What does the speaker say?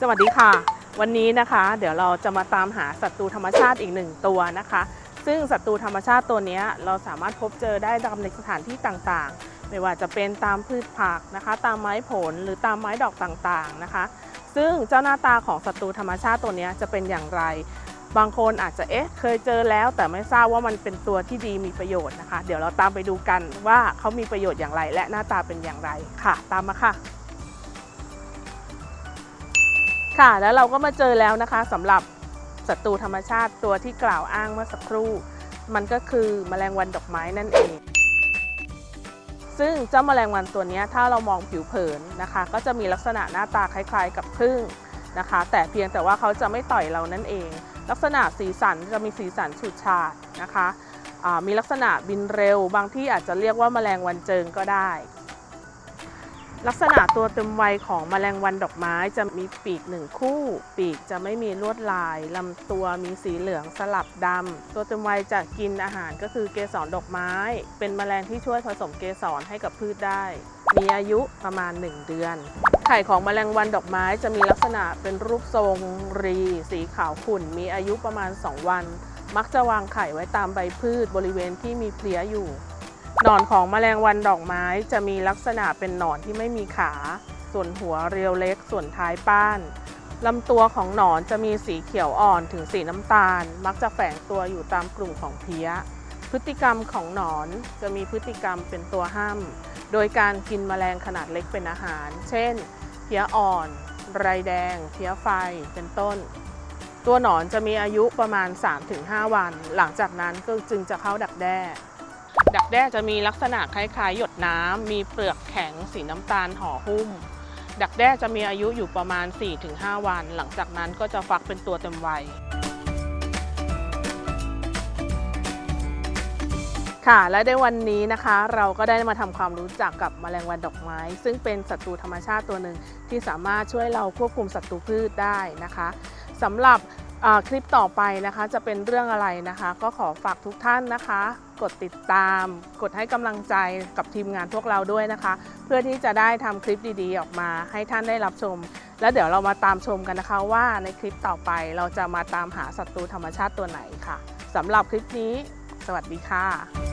สวัสดีค่ะ วันนี้นะคะ เดี๋ยวเราจะมาตามหาศัตรูธรรมชาติอีกหนึ่งตัวนะคะ ซึ่งศัตรูธรรมชาติตัวนี้เราสามารถพบเจอได้ตามในสถานที่ต่างๆ ไม่ว่าจะเป็นตามพืชผักนะคะ ตามไม้ผลหรือตามไม้ดอกต่างๆนะคะ ซึ่งเจ้าหน้าตาของศัตรูธรรมชาติตัวนี้จะเป็นอย่างไร บางคนอาจจะเอ๊ะเคยเจอแล้วแต่ไม่ทราบว่ามันเป็นตัวที่ดีมีประโยชน์นะคะ เดี๋ยวเราตามไปดูกันว่าเขามีประโยชน์อย่างไร และหน้าตาเป็นอย่างไรค่ะ ตามมาค่ะ ค่ะ แล้วเราก็มาเจอแล้วนะคะสำหรับศัตรูธรรมชาติตัวที่กล่าวอ้างเมื่อสักครู่ มันก็คือแมลงวันดอกไม้นั่นเอง ซึ่งเจ้าแมลงวันตัวนี้ถ้าเรามองผิวเผินนะคะ ก็จะมีลักษณะหน้าตาคล้าย ๆ กับผึ้งนะคะ แต่เพียงแต่ว่าเขาจะไม่ต่อยเรานั่นเอง ลักษณะสีสันจะมีสีสันฉูดฉาดนะคะมีลักษณะบินเร็ว บางที่อาจจะเรียกว่าแมลงวันเจิงก็ได้ ลักษณะตัวเต็มวัยของแมลงวันดอกไม้จะมีปีกหนึ่งคู่ ปีกจะไม่มีลวดลายลำตัวมีสีเหลืองสลับดำตัวเต็มวัยจะกินอาหารก็คือเกสรดอกไม้ เป็นแมลงที่ช่วยผสมเกสรให้กับพืชได้ มีอายุประมาณ 1 เดือนไข่ของแมลงวันดอกไม้จะมีลักษณะเป็นรูปทรงรี สีขาวขุ่น มีอายุประมาณ 2 วัน มักจะวางไข่ไว้ตามใบพืชบริเวณที่มีเพลี้ยอยู่ หนอนของแมลงวันดอกไม้จะมีลักษณะเป็นหนอนที่ไม่มีขา ส่วนหัวเรียวเล็ก ส่วนท้ายป้านลำตัวของหนอนจะมีสีเขียวอ่อนถึงสีน้ำตาล มักจะแฝงตัวอยู่ตามกลุ่มของเพี้ย พฤติกรรมของหนอนจะมีพฤติกรรมเป็นตัวห้ามโดยการกินแมลงขนาดเล็กเป็นอาหาร เช่น เพี้ยอ่อน ไรแดง เพี้ยไฟ เป็นต้น ตัวหนอนจะมีอายุประมาณ 3-5 วัน หลังจากนั้นก็จึงจะเข้าดักแด้ ดักแด้จะมีลักษณะคล้ายๆ หยดน้ำ มีเปลือกแข็งสีน้ำตาลห่อหุ้ม ดักแด้จะมีอายุอยู่ประมาณ 4-5 วัน หลังจากนั้นก็จะฟักเป็นตัวเต็มวัยค่ะและในวันนี้นะคะเราก็ได้มาทำความรู้จักกับแมลงวันดอกไม้ ซึ่งเป็นศัตรูธรรมชาติตัวหนึ่งที่สามารถช่วยเราควบคุมศัตรูพืชได้นะคะสำหรับ คลิปต่อไปนะคะจะเป็นเรื่องอะไรนะคะ ก็ขอฝากทุกท่านนะคะ กดติดตาม กดให้กำลังใจกับทีมงานพวกเราด้วยนะคะ เพื่อที่จะได้ทำคลิปดีๆ ออกมาให้ท่านได้รับชม แล้วเดี๋ยวเรามาตามชมกันนะคะว่าในคลิปต่อไปเราจะมาตามหาศัตรูธรรมชาติตัวไหนค่ะสำหรับคลิปนี้ สวัสดีค่ะ